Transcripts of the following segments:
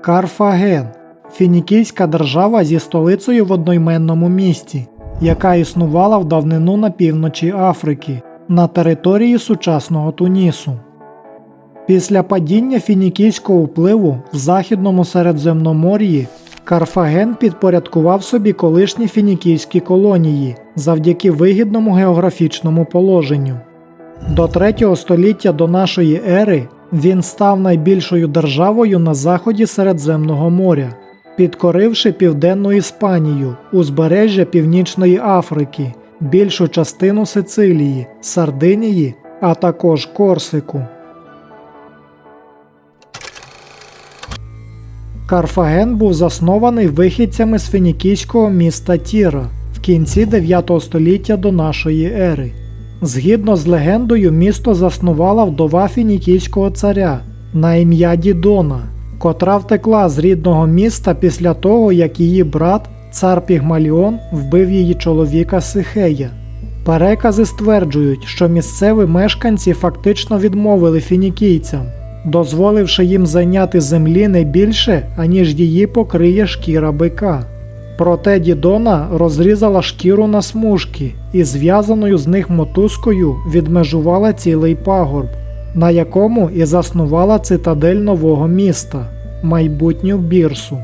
Карфаген фінікійська держава зі столицею в одноіменному місті, яка існувала в давнину на півночі Африки на території сучасного Тунісу. Після падіння фінікійського впливу в Західному Середземномор'ї Карфаген підпорядкував собі колишні фінікійські колонії завдяки вигідному географічному положенню. До 3 століття до нашої ери він став найбільшою державою на заході Середземного моря, підкоривши південну Іспанію, узбережжя Північної Африки, більшу частину Сицилії, Сардинії, а також Корсику. Карфаген був заснований вихідцями з фінікійського міста Тіра в кінці 9 століття до нашої ери. Згідно з легендою, місто заснувала вдова фінікійського царя на ім'я Дідона, котра втекла з рідного міста після того, як її брат, цар Пігмаліон, вбив її чоловіка Сихея. Перекази стверджують, що місцеві мешканці фактично відмовили фінікійцям, дозволивши їм зайняти землі не більше, аніж її покриє шкіра бика. Проте Дідона розрізала шкіру на смужки і зв'язаною з них мотузкою відмежувала цілий пагорб, на якому і заснувала цитадель нового міста майбутню Бірсу.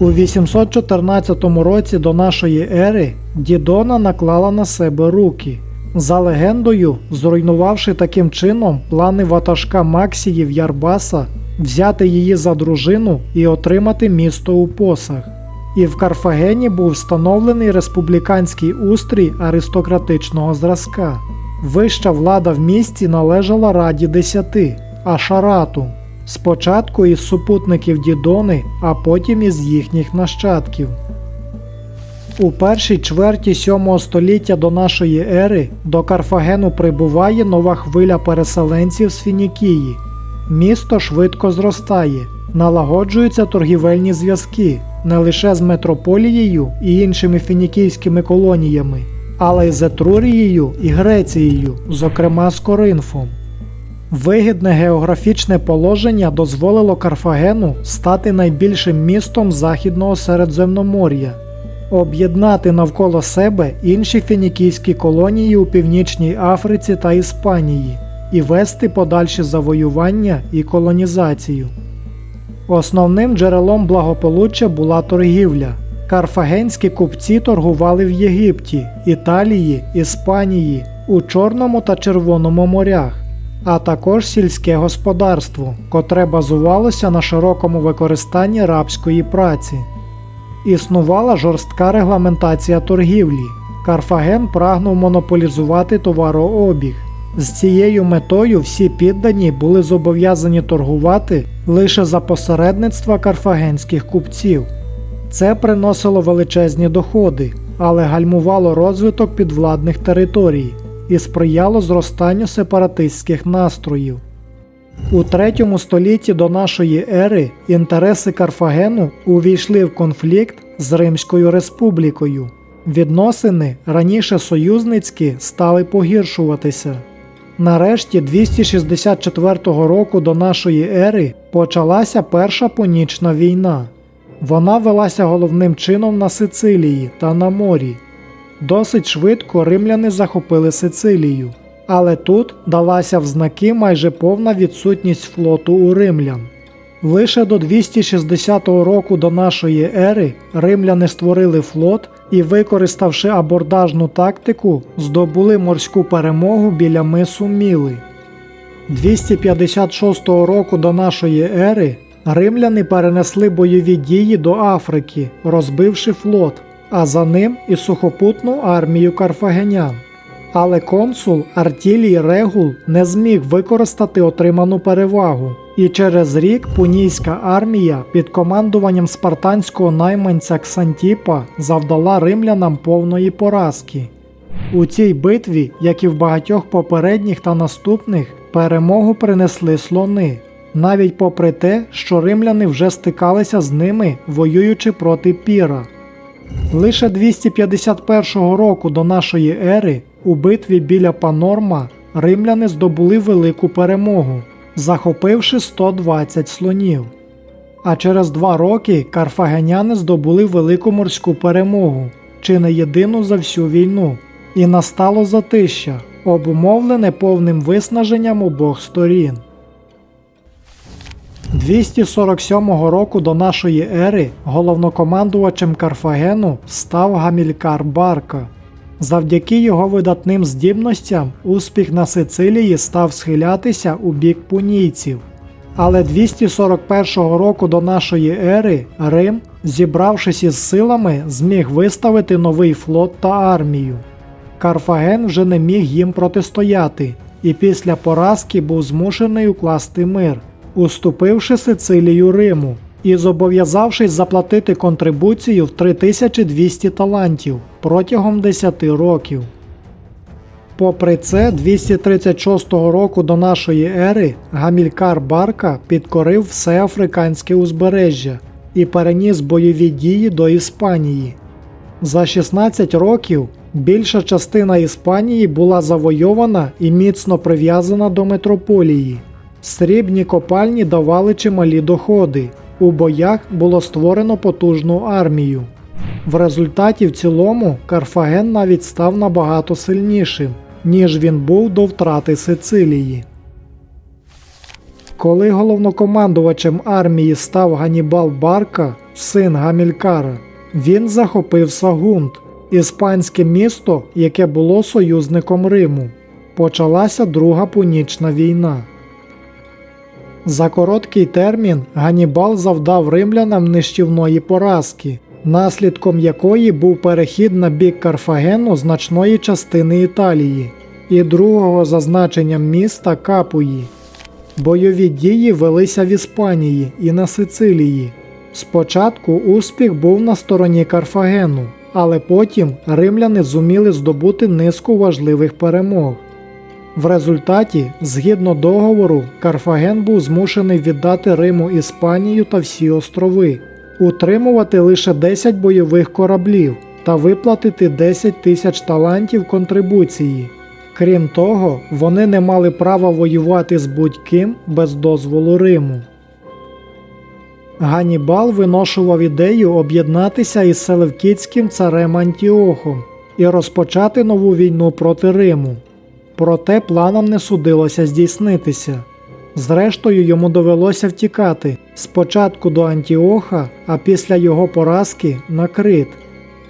У 814 році до нашої ери Дідона наклала на себе руки, за легендою, зруйнувавши таким чином плани ватажка Максіїв Ярбаса взяти її за дружину і отримати місто у посаг. І в Карфагені був встановлений республіканський устрій аристократичного зразка. Вища влада в місті належала Раді Десяти, Ашарату, спочатку із супутників Дідони, а потім із їхніх нащадків. У першій чверті 7 століття до нашої ери до Карфагену прибуває нова хвиля переселенців з Фінікії. Місто швидко зростає, налагоджуються торгівельні зв'язки не лише з метрополією і іншими фінікійськими колоніями, але й з Етрурією і Грецією, зокрема з Коринфом. Вигідне географічне положення дозволило Карфагену стати найбільшим містом Західного Середземномор'я, об'єднати навколо себе інші фінікійські колонії у Північній Африці та Іспанії і вести подальші завоювання і колонізацію. Основним джерелом благополуччя була торгівля. Карфагенські купці торгували в Єгипті, Італії, Іспанії, у Чорному та Червоному морях, а також сільське господарство, котре базувалося на широкому використанні рабської праці. Існувала жорстка регламентація торгівлі. Карфаген прагнув монополізувати товарообіг. З цією метою всі піддані були зобов'язані торгувати лише за посередництва карфагенських купців. Це приносило величезні доходи, але гальмувало розвиток підвладних територій і сприяло зростанню сепаратистських настроїв. У третьому столітті до нашої ери інтереси Карфагену увійшли в конфлікт з Римською республікою. Відносини раніше союзницькі стали погіршуватися. Нарешті 264 року до нашої ери почалася Перша Понічна війна. Вона велася головним чином на Сицилії та на морі. Досить швидко римляни захопили Сицилію, але тут далася в знаки майже повна відсутність флоту у римлян. Лише до 260 року до нашої ери римляни створили флот і, використавши абордажну тактику, здобули морську перемогу біля мису Міли. 256 року до нашої ери римляни перенесли бойові дії до Африки, розбивши флот, а за ним і сухопутну армію карфагенян. Але консул Артілій Регул не зміг використати отриману перевагу, і через рік пунійська армія під командуванням спартанського найманця Ксантіпа завдала римлянам повної поразки. У цій битві, як і в багатьох попередніх та наступних, перемогу принесли слони, навіть попри те, що римляни вже стикалися з ними, воюючи проти піра. Лише 251 року до нашої ери у битві біля Панорма римляни здобули велику перемогу, захопивши 120 слонів. А через два роки карфагеняни здобули велику морську перемогу, чи не єдину за всю війну, і настало затища, обумовлене повним виснаженням обох сторін. 247 року до нашої ери головнокомандувачем Карфагену став Гамількар Барка. Завдяки його видатним здібностям успіх на Сицилії став схилятися у бік пунійців. Але 241 року до нашої ери Рим, зібравшись із силами, зміг виставити новий флот та армію. Карфаген вже не міг їм протистояти, і після поразки був змушений укласти мир, уступивши Сицилію Риму і зобов'язавшись заплатити контрибуцію в 3200 талантів протягом 10 років. Попри це, 236 року до нашої ери Гамількар Барка підкорив все африканське узбережжя і переніс бойові дії до Іспанії. За 16 років більша частина Іспанії була завойована і міцно прив'язана до метрополії. Срібні копальні давали чималі доходи. У боях було створено потужну армію. В результаті в цілому Карфаген навіть став набагато сильнішим, ніж він був до втрати Сицилії. Коли головнокомандувачем армії став Ганібал Барка, син Гамількара, він захопив Сагунт, іспанське місто, яке було союзником Риму. Почалася Друга Пунічна війна. За короткий термін Ганібал завдав римлянам нищівної поразки, наслідком якої був перехід на бік Карфагену значної частини Італії і другого за значенням міста Капуї. Бойові дії велися в Іспанії і на Сицилії. Спочатку успіх був на стороні Карфагену, але потім римляни зуміли здобути низку важливих перемог. В результаті, згідно договору, Карфаген був змушений віддати Риму Іспанію та всі острови, утримувати лише 10 бойових кораблів та виплатити 10 тисяч талантів контрибуції. Крім того, вони не мали права воювати з будь-ким без дозволу Риму. Ганібал виношував ідею об'єднатися із селевкітським царем Антіохом і розпочати нову війну проти Риму. Проте планам не судилося здійснитися. Зрештою, йому довелося втікати спочатку до Антіоха, а після його поразки на Крит.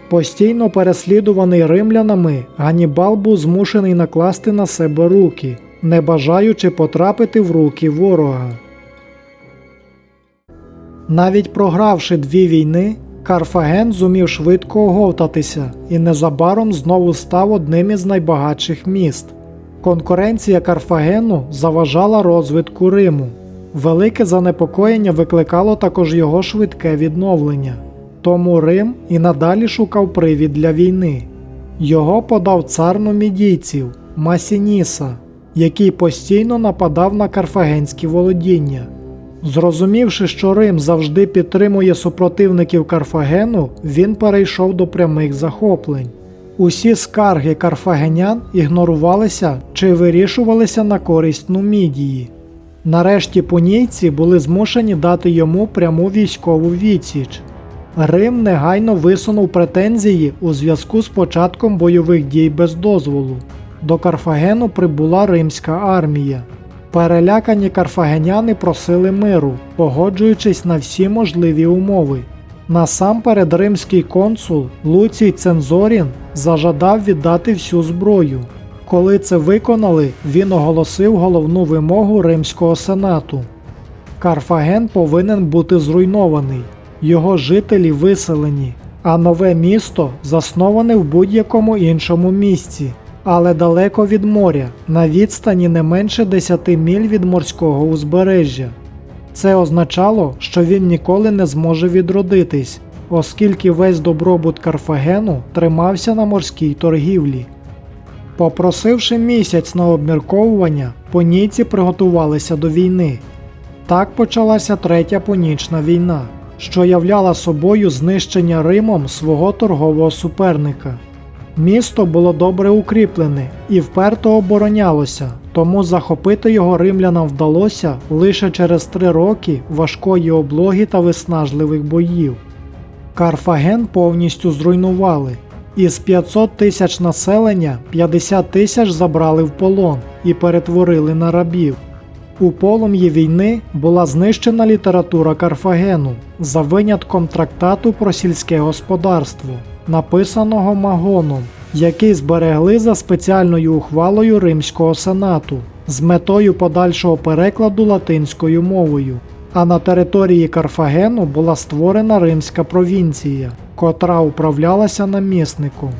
Постійно переслідуваний римлянами, Ганібал був змушений накласти на себе руки, не бажаючи потрапити в руки ворога. Навіть програвши дві війни, Карфаген зумів швидко оговтатися і незабаром знову став одним із найбагатших міст. Конкуренція Карфагену заважала розвитку Риму. Велике занепокоєння викликало також його швидке відновлення. Тому Рим і надалі шукав привід для війни. Його подав цар нумідійців Масініса, який постійно нападав на карфагенські володіння. Зрозумівши, що Рим завжди підтримує супротивників Карфагену, він перейшов до прямих захоплень. Усі скарги карфагенян ігнорувалися чи вирішувалися на користь Нумідії. Нарешті пунійці були змушені дати йому пряму військову відсіч. Рим негайно висунув претензії у зв'язку з початком бойових дій без дозволу. До Карфагену прибула римська армія. Перелякані карфагеняни просили миру, погоджуючись на всі можливі умови. Насамперед римський консул Луцій Цензорін зажадав віддати всю зброю. Коли це виконали, він оголосив головну вимогу Римського сенату. Карфаген повинен бути зруйнований, його жителі виселені, а нове місто засноване в будь-якому іншому місці, але далеко від моря, на відстані не менше 10 міль від морського узбережжя. Це означало, що він ніколи не зможе відродитись, оскільки весь добробут Карфагену тримався на морській торгівлі. Попросивши місяць на обмірковування, понійці приготувалися до війни. Так почалася Третя Понічна війна, що являла собою знищення Римом свого торгового суперника. Місто було добре укріплене і вперто оборонялося, тому захопити його римлянам вдалося лише через три роки важкої облоги та виснажливих боїв. Карфаген повністю зруйнували. Із 500 тисяч населення 50 тисяч забрали в полон і перетворили на рабів. У полум'ї війни була знищена література Карфагену за винятком трактату про сільське господарство, написаного Магоном, який зберегли за спеціальною ухвалою Римського сенату з метою подальшого перекладу латинською мовою. А на території Карфагену була створена римська провінція, котра управлялася намісником.